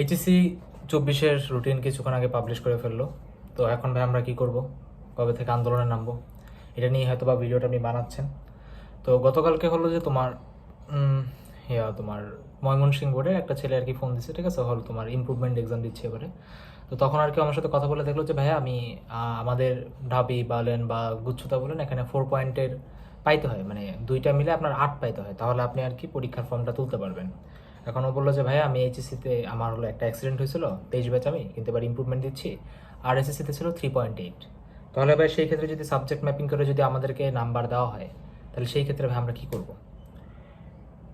HSC চব্বিশের routine কিছুক্ষণ আগে পাবলিশ করে ফেলল। তো এখন ভাই আমরা কি করব? কবে থেকে আন্দোলনে নামবো? এটা নিয়ে হয়তো বা ভিডিওটা আপনি বানাচ্ছেন। তো গতকালকে হলো যে তোমার ইয়া, তোমার ময়মনসিংহ বোর্ডে একটা ছেলে আর কি ফোন দিচ্ছে ঠিক আছে? হল তোমার ইম্প্রুভমেন্ট এক্সাম দিচ্ছে এবারে। তো তখন আর কি আমার সাথে কথা বলে দেখল যে, ভাইয়া, আমি আমাদের ঢাবি, বলেন বা গুচ্ছতা বলেন, এখানে ফোর পয়েন্টের পাইতে হয়। মানে দুইটা মিলে আপনার আট পাইতে হয়। তাহলে আপনি আর কি পরীক্ষার ফর্মটা তুলতে পারবেন। এখন ও বলল যে, ভাইয়া, আমি এইচএসসিতে আমার হলো একটা অ্যাক্সিডেন্ট হয়েছিল, তেইশ ব্যাচ আমি, কিন্তু এবার ইমপ্রুভমেন্ট দিচ্ছি। আর এসএসসিতে ছিল থ্রি পয়েন্ট এইট তাহলে ভাই, সেই ক্ষেত্রে যদি সাবজেক্ট ম্যাপিং করে যদি আমাদেরকে নাম্বার দেওয়া হয়, তাহলে সেই ক্ষেত্রে ভাই আমরা কি করব?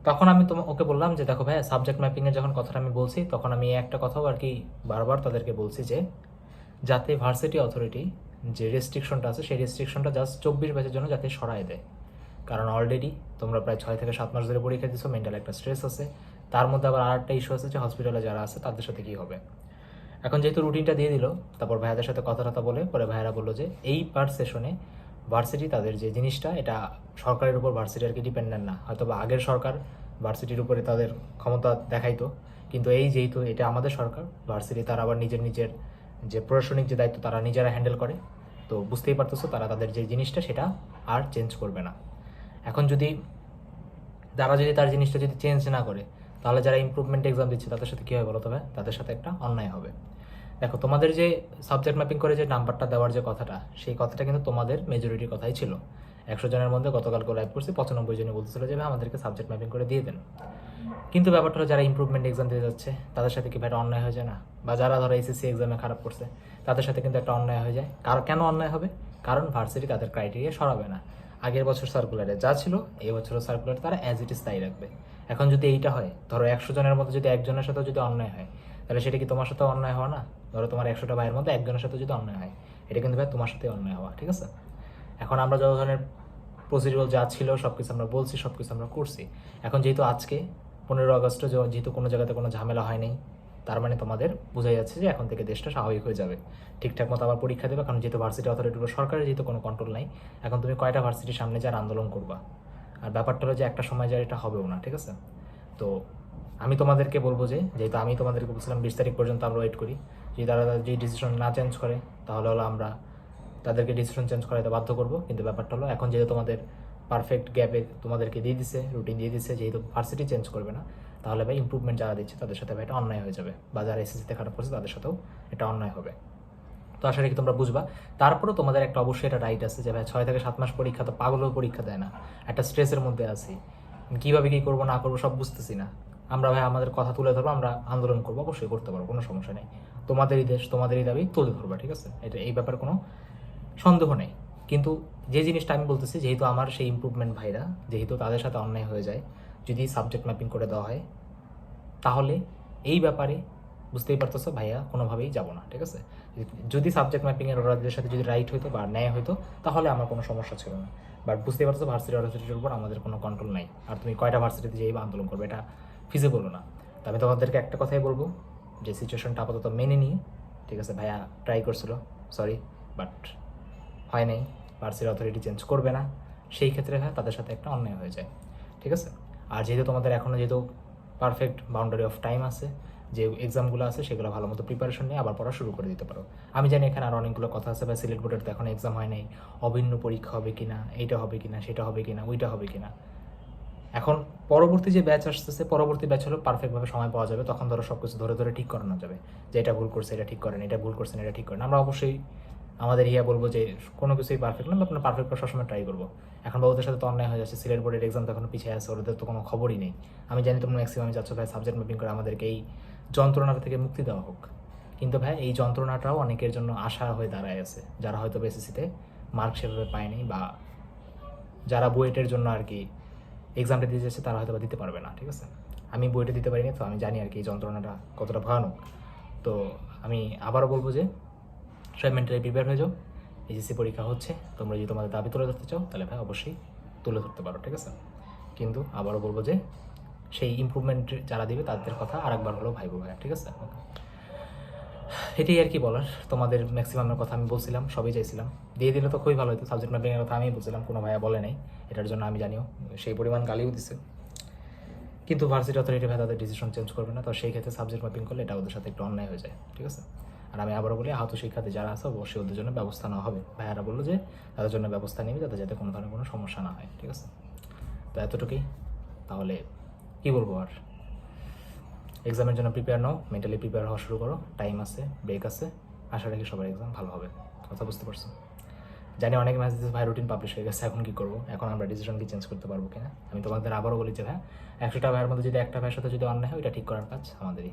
তখন আমি তোমা, ওকে বললাম যে, দেখো ভাই সাবজেক্ট ম্যাপিংয়ের যখন কথাটা আমি বলছি, তখন আমি একটা কথাও আর কি বারবার তাদেরকে বলছি যে, যাতে ভার্সিটি অথরিটি যে রেস্ট্রিকশনটা আছে, সেই রেস্ট্রিকশনটা জাস্ট চব্বিশ ব্যাচের জন্য যাতে সরায় দেয়। কারণ অলরেডি তোমরা প্রায় ছয় থেকে সাত মাস ধরে পরীক্ষা দিচ্ছ মেন্টাল একটা স্ট্রেস আছে। তার মধ্যে আবার আর একটা ইস্যু আছে যে হসপিটালে যারা আছে, তাদের সাথে কী হবে? এখন যেহেতু রুটিনটা দিয়ে দিল, তারপর ভাইয়াদের সাথে কথা টথা বলে পরে ভাইয়ারা বলল যে এই পার সেশনে ভার্সিটি তাদের যে জিনিসটা, এটা সরকারের উপর ভার্সিটি আর কি ডিপেন্ডেন্ট না। হয়তো বা আগের সরকার ভার্সিটির উপরে তাদের ক্ষমতা দেখাইতো, কিন্তু এই যেহেতু এটা আমাদের সরকার ভার্সিটি তারা আবার নিজের নিজের যে প্রশাসনিক যে দায়িত্ব তারা নিজেরা হ্যান্ডেল করে। তো বুঝতেই পারতেছো, তারা তাদের যে জিনিসটা, সেটা আর চেঞ্জ করবে না। এখন যদি তারা যদি তার জিনিসটা যদি চেঞ্জ না করে তাহলে যারা ইমপ্রুভমেন্ট এক্সাম দিচ্ছে, তাদের সাথে কী হবে বলো তবে তাদের সাথে একটা অন্যায় হবে। দেখো, তোমাদের যে সাবজেক্ট ম্যাপিং করে যে নাম্বারটা দেওয়ার যে কথাটা, সেই কথাটা কিন্তু তোমাদের মেজরিটির কথাই ছিল। একশো জনের মধ্যে গতকালকে লাইভ করছি, পঁচানব্বই জনে বলতেছিল যে আমাদেরকে সাবজেক্ট ম্যাপিং করে দিয়ে দেন। কিন্তু ব্যাপারটা হলো, যারা ইম্প্রুভমেন্ট এক্সাম দিয়ে যাচ্ছে, তাদের সাথে কি একটা অন্যায় হয়ে যায় না? বা যারা ধরো এসএসসি এক্সামে খারাপ করছে, তাদের সাথে কিন্তু একটা অন্যায় হয়ে যায়। কার, কেন অন্যায় হবে? কারণ ভার্সিটি তাদের ক্রাইটেরিয়া সরাবে না। আগের বছর সার্কুলারে যা ছিল, এই বছরও সার্কুলার তারা অ্যাজ ইট ইজ তাই রাখবে। এখন যদি এইটা হয়, ধরো একশো জনের মধ্যে যদি একজনের সাথে যদি অন্যায় হয়, তাহলে সেটা কি তোমার সাথে অন্যায় হওয়া না? ধরো তোমার একশোটা ভাইয়ের মধ্যে একজনের সাথে যদি অন্যায় হয়, এটা কিন্তু ভাই তোমার সাথে অন্যায় হওয়া, ঠিক আছে? এখন আমরা যত ধরনের প্রসিডিউর যা ছিল সব কিছু আমরা বলছি সব কিছু আমরা করছি। এখন যেহেতু আজকে পনেরো আগস্টে যেহেতু কোনো জায়গাতে কোনো ঝামেলা হয়নি, তার মানে তোমাদের বোঝাই যাচ্ছে যে এখন থেকে দেশটা স্বাভাবিক হয়ে যাবে। ঠিকঠাক মতো আবার পরীক্ষা দেবে, কারণ যেহেতু ভার্সিটি অথরিটির সরকারের যেহেতু কোনো কন্ট্রোল নাই, এখন তুমি কয়টা ভার্সিটির সামনে যার আন্দোলন করবা? আর ব্যাপারটা হলো যে একটা সময় যার এটা হবেও না, ঠিক আছে? তো আমি তোমাদেরকে বলব যে, যেহেতু আমি তোমাদেরকে বলছিলাম বিশ তারিখ পর্যন্ত আমরা ওয়েট করি, যদি তারা যদি ডিসিশন না চেঞ্জ করে, তাহলে হলো আমরা তাদেরকে ডিসিশন চেঞ্জ করাতে বাধ্য করব। কিন্তু ব্যাপারটা হলো, এখন যেহেতু তোমাদের পারফেক্ট গ্যাপে তোমাদেরকে দিয়ে দিছে রুটিন দিয়ে দিছে, যেহেতু ভার্সিটি চেঞ্জ করবে না, তাহলে ভাই ইম্প্রুভমেন্ট যারা দিচ্ছে, তাদের সাথে ভাই এটা অন্যায় হয়ে যাবে। বা যারা এসএসসিতে খারাপ করছে, তাদের সাথেও এটা অন্যায় হবে। তো আশা রাখি তোমরা বুঝবা। তারপরেও তোমাদের একটা অবশ্যই একটা রাইট আছে যে, ভাই, ছয় থেকে সাত মাস পরীক্ষা তো পাগলেও পরীক্ষা দেয় না। একটা স্ট্রেসের মধ্যে আছি। কীভাবে কী করব, না করব সব বুঝতেছি না। আমরা, ভাই, আমাদের কথা তুলে ধরবো, আমরা আন্দোলন করব, অবশ্যই করতে পারব, কোনো সমস্যা নেই। তোমাদেরই দেশ, তোমাদেরই দাবি, তুলে ধরবা, ঠিক আছে? এটা, এই ব্যাপারে কোনো সন্দেহ নেই। কিন্তু যে জিনিসটা আমি বলতেছি, যেহেতু আমার সেই ইমপ্রুভমেন্ট ভাইরা, যেহেতু তাদের সাথে অন্যায় হয়ে যায়, যদি সাবজেক্ট ম্যাপিং করে দেওয়া হয়, তাহলে এই ব্যাপারে বুঝতেই পারতেছো, ভাইয়া, কোনোভাবেই যাব না, ঠিক আছে? যদি সাবজেক্ট ম্যাপিংয়ের ওরাদের সাথে যদি রাইট হইতো বা ন্যায় হইতো, তাহলে আমার কোনো সমস্যা ছিল না। বাট বুঝতেই পারছ ভার্সিটি অথরিটির উপর আমাদের কোনো কন্ট্রোল নাই। আর তুমি কয়টা ভার্সিটিতে যেই আন্দোলন করবে, এটা ফিজিবলও না। তো আমি তোমাদেরকে একটা কথাই বলব, যে সিচুয়েশনটা আপাতত মেনে নিয়ে, ঠিক আছে, ভাইয়া ট্রাই করছিল সরি বাট হয় নাই ভার্সিটি অথরিটি চেঞ্জ করবে না। সেই ক্ষেত্রে হ্যাঁ তাদের সাথে একটা অন্যায় হয়ে যায়, ঠিক আছে? আর যেহেতু তোমাদের এখনও যেহেতু পারফেক্ট বাউন্ডারি অফ টাইম আছে যে এক্সামগুলো আছে সেগুলো ভালো মতো প্রিপারেশন নিয়ে আবার পড়া শুরু করে দিতে পারো। আমি জানি এখানে আর অনেকগুলো কথা আছে বা সিলেট বোর্ডের তো এখন এক্সাম হয় নাই। অভিন্ন পরীক্ষা হবে কিনা, এইটা হবে কিনা, সেটা হবে কিনা, ওইটা হবে কিনা। এখন পরবর্তী যে ব্যাচ আসতেছে, পরবর্তী ব্যাচ হলো পারফেক্টভাবে সময় পাওয়া যাবে, তখন ধরো সব কিছু ধরে ধরে ঠিক করানো যাবে। যে এটা ভুল করছে, এটা ঠিক করেন, এটা ভুল করছেন, এটা ঠিক করেন। আমরা অবশ্যই আমাদের ইয়া বলব যে কোনো কিছুই পারফেক্ট না আপনার পারফেক্ট করার সবসময় ট্রাই করব। এখন বাবুদের সাথে তো অন্যায় হয়ে যাচ্ছে সিলেট বোর্ডের এক্সাম তো এখনও পিছিয়ে আছে, ওদের তো কোনো খবরই নেই। আমি জানি তোমরা ম্যাক্সিমাম যাচ্ছ, ভাই সাবজেক্ট ম্যাপিং করে আমাদেরকে এই যন্ত্রণাটা থেকে মুক্তি দেওয়া হোক। কিন্তু ভাই, এই যন্ত্রণাটাও অনেকের জন্য আশা হয়ে দাঁড়ায় আছে। যারা হয়তো বেসিসিতে মার্ক সেভাবে পায়নি বা যারা বুয়েটের জন্য আর কি এক্সামটা দিতে যাচ্ছে তারা হয়তো বা দিতে পারবে না, ঠিক আছে? আমি বইটা দিতে পারিনি, তো আমি জানি আর কি এই যন্ত্রণাটা কতটা ভয়ানক। তো আমি আবারও বলব যে সবাই মেন্টালি প্রিপেয়ার হয়ে যাও। এইচএসসি পরীক্ষা হচ্ছে, তোমরা যদি তোমাদের দাবি তুলে ধরতে চাও, তাহলে ভাই অবশ্যই তুলে ধরতে পারো, ঠিক আছে? কিন্তু আবারও বলব যে সেই ইমপ্রুভমেন্ট যারা দিবে তাদের কথা আরেকবার হলেও ভাইবো ভাইয়া, ঠিক আছে? এটাই আর কি বলার। তোমাদের ম্যাক্সিমামের কথা আমি বলছিলাম, সবই চাইছিলাম। দিয়ে দিলে তো খুবই ভালো হতো সাবজেক্ট ম্যাপিংয়ের কথা আমি বলছিলাম, কোনো ভাইয়া বলে নাই। এটার জন্য আমি জানিও, সেই পরিমাণ গালিও দিছে। কিন্তু ভার্সিটি অথরিটি ভাই তাদের ডিসিশন চেঞ্জ করবে না, তো সেই ক্ষেত্রে সাবজেক্ট ম্যাপিং করলে এটা ওদের সাথে একটু অন্যায় হয়ে যায়, ঠিক আছে? আর আমি আবারও বলি, আহত শিক্ষার্থী যারা আছে, অবশ্যই ওদের জন্য ব্যবস্থা নেওয়া হবে। ভাইয়ারা বলল যে, তাদের জন্য ব্যবস্থা নেবে যাতে যাতে কোনো ধরনের কোনো সমস্যা না হয়, ঠিক আছে? তো এতটুকুই। তাহলে কি বলব আর? এক্সামের জন্য প্রিপেয়ার নাও মেন্টালি প্রিপেয়ার হওয়া শুরু করো টাইম আছে ব্রেক আছে, আশা রাখি সবার এক্সাম ভালো হবে, কথা বুঝতে পারছ? জানি অনেক ম্যাচ মেসেজ ভাই রুটিন পাবলিশ হয়ে গেছে, এখন কী করব? এখন আমরা ডিসিশন কি চেঞ্জ করতে পারব কিনা? আমি তোমাদের আবারও বলি যে ভাই একশোটা ভাইয়ের মধ্যে যদি একটা ভাইয়ের সাথে যদি অন্যায় হয়, ওইটা ঠিক করার কাজ আমাদেরই।